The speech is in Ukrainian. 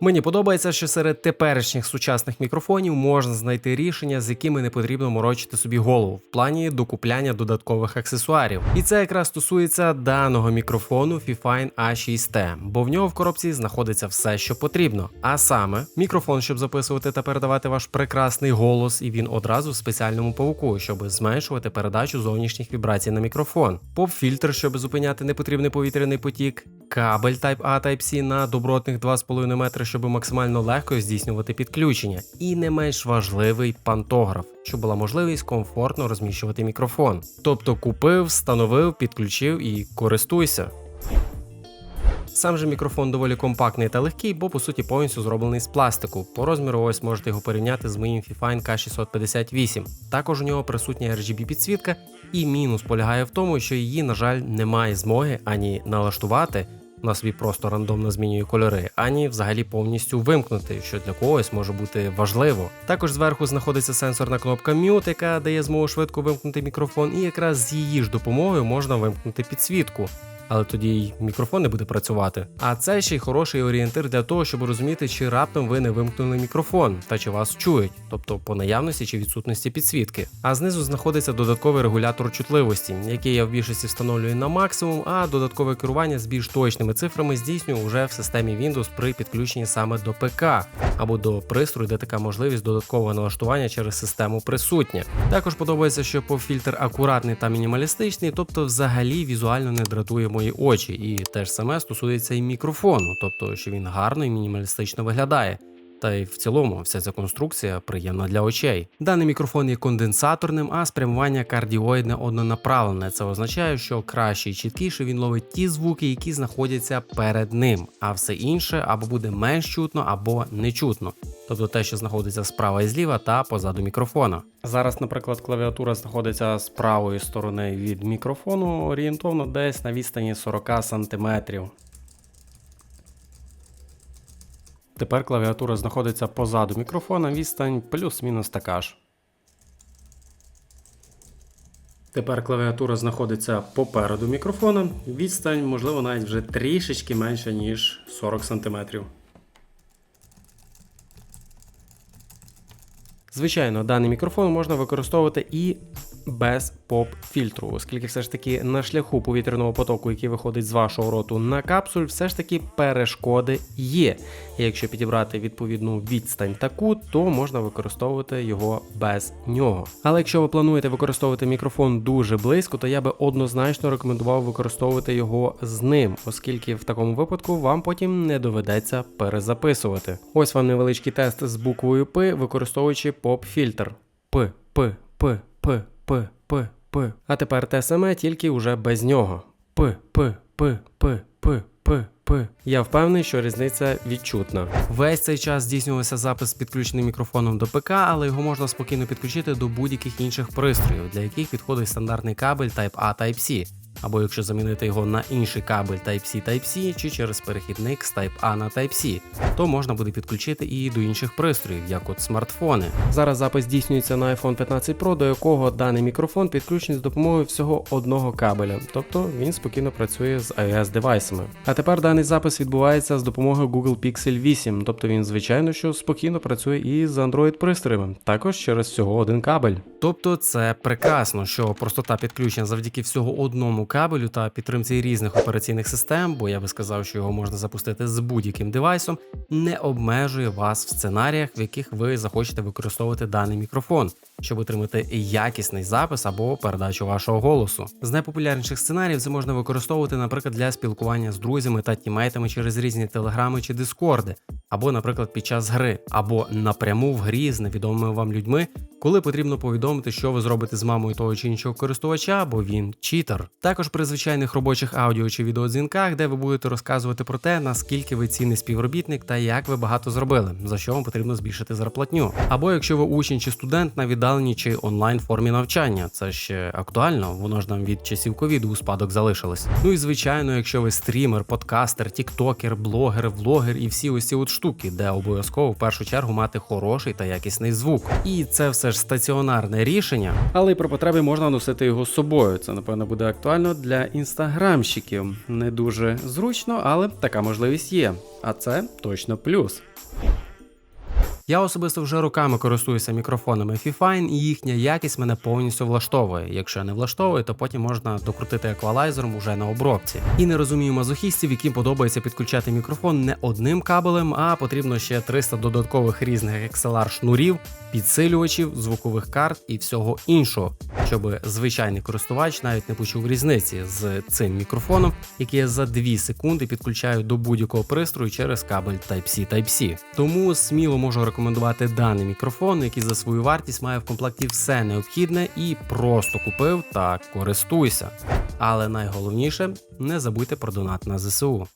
Мені подобається, що серед теперішніх сучасних мікрофонів можна знайти рішення, з якими не потрібно морочити собі голову в плані докупляння додаткових аксесуарів. І це якраз стосується даного мікрофону Fifine A6T, бо в нього в коробці знаходиться все, що потрібно. А саме мікрофон, щоб записувати та передавати ваш прекрасний голос, і він одразу в спеціальному павуку, щоб зменшувати передачу зовнішніх вібрацій на мікрофон. Поп-фільтр, щоб зупиняти непотрібний повітряний потік. Кабель Type-A Type-C на добротних 2,5 метри, щоб максимально легко здійснювати підключення. І не менш важливий пантограф, щоб була можливість комфортно розміщувати мікрофон. Тобто купив, встановив, підключив і користуйся. Сам же мікрофон доволі компактний та легкий, бо по суті повністю зроблений з пластику. По розміру ось можете його порівняти з моїм Fifine K658. Також у нього присутня RGB підсвітка, і мінус полягає в тому, що її, на жаль, немає змоги ані налаштувати. На собі просто рандомно змінює кольори, ані взагалі повністю вимкнути, що для когось може бути важливо. Також зверху знаходиться сенсорна кнопка Mute, яка дає змогу швидко вимкнути мікрофон, і якраз з її ж допомогою можна вимкнути підсвітку але тоді й мікрофон не буде працювати. А це ще й хороший орієнтир для того, щоб розуміти, чи раптом ви не вимкнули мікрофон та чи вас чують, тобто по наявності чи відсутності підсвітки. А знизу знаходиться додатковий регулятор чутливості, який я в більшості встановлюю на максимум, а додаткове керування з більш точними цифрами здійснюю вже в системі Windows при підключенні саме до ПК або до пристрою, де така можливість додаткового налаштування через систему присутня. Також подобається, що поп-фільтр акуратний та мінімалістичний, тобто взагалі візуально не дратує мої очі, і те ж саме стосується і мікрофону, тобто що він гарно і мінімалістично виглядає. Та й в цілому вся ця конструкція приємна для очей. Даний мікрофон є конденсаторним, а спрямування кардіоїдне однонаправлене. Це означає, що краще і чіткіше він ловить ті звуки, які знаходяться перед ним, а все інше або буде менш чутно, або не чутно. Тобто те, що знаходиться справа і зліва та позаду мікрофона. Зараз, наприклад, клавіатура знаходиться з правої сторони від мікрофону, орієнтовно десь на відстані 40 см. Тепер клавіатура знаходиться позаду мікрофона, відстань плюс-мінус така ж. Тепер клавіатура знаходиться попереду мікрофона. Відстань, можливо, навіть вже трішечки менша, ніж 40 см. Звичайно, даний мікрофон можна використовувати і без поп-фільтру, оскільки все ж таки на шляху повітряного потоку, який виходить з вашого роту на капсуль, все ж таки перешкоди є. І якщо підібрати відповідну відстань таку, то можна використовувати його без нього. Але якщо ви плануєте використовувати мікрофон дуже близько, то я би однозначно рекомендував використовувати його з ним, оскільки в такому випадку вам потім не доведеться перезаписувати. Ось вам невеличкий тест з буквою П, використовуючи поп-фільтр. П, П, П, П, П, П, П. А тепер те саме, тільки вже без нього. П, П, П, П, П, П. П. Я впевнений, що різниця відчутна. Весь цей час здійснювався запис з підключеним мікрофоном до ПК, але його можна спокійно підключити до будь-яких інших пристроїв, для яких підходить стандартний кабель Type-A Type-C. Або якщо замінити його на інший кабель Type-C Type-C чи через перехідник з Type-A на Type-C, то можна буде підключити і до інших пристроїв, як от смартфони. Зараз запис здійснюється на iPhone 15 Pro, до якого даний мікрофон підключений з допомогою всього одного кабеля, тобто він спокійно працює з iOS девайсами. А тепер даний запис відбувається з допомогою Google Pixel 8, тобто він, звичайно, що спокійно працює і з Android пристроями, також через всього один кабель. Тобто це прекрасно, що простота підключення завдяки всього одному кабелю та підтримці різних операційних систем, бо я би сказав, що його можна запустити з будь-яким девайсом, не обмежує вас в сценаріях, в яких ви захочете використовувати даний мікрофон, щоб отримати якісний запис або передачу вашого голосу. З найпопулярніших сценаріїв це можна використовувати, наприклад, для спілкування з друзями та тімейтами через різні телеграми чи дискорди, або, наприклад, під час гри, або напряму в грі з невідомими вам людьми, коли потрібно повідомити, що ви зробите з мамою того чи іншого користувача, бо він читер. Також при звичайних робочих аудіо чи відеодзвінках, де ви будете розказувати про те, наскільки ви цінний співробітник та як ви багато зробили, за що вам потрібно збільшити зарплатню. Або якщо ви учень чи студент на віддаленій чи онлайн формі навчання, це ще актуально, воно ж нам від часів ковіду у спадок залишилось. Ну і звичайно, якщо ви стрімер, подкастер, тіктокер, блогер, влогер і всі ось ці от штуки, де обов'язково в першу чергу мати хороший та якісний звук. І це все теж стаціонарне рішення, але й про потреби можна носити його з собою. Це напевно буде актуально для інстаграмщиків. Не дуже зручно, але така можливість є. А це точно плюс. Я особисто вже роками користуюся мікрофонами Fifine, і їхня якість мене повністю влаштовує. Якщо не влаштовує, то потім можна докрутити еквалайзером уже на обробці. І не розумію мазохістів, яким подобається підключати мікрофон не одним кабелем, а потрібно ще 300 додаткових різних XLR шнурів, підсилювачів, звукових карт і всього іншого, щоб звичайний користувач навіть не почув різниці з цим мікрофоном, який я за 2 секунди підключаю до будь-якого пристрою через кабель Type-C Type-C. Тому сміло можу даний мікрофон, який за свою вартість має в комплекті все необхідне і просто купив та користуйся. Але найголовніше не забудьте про донат на ЗСУ.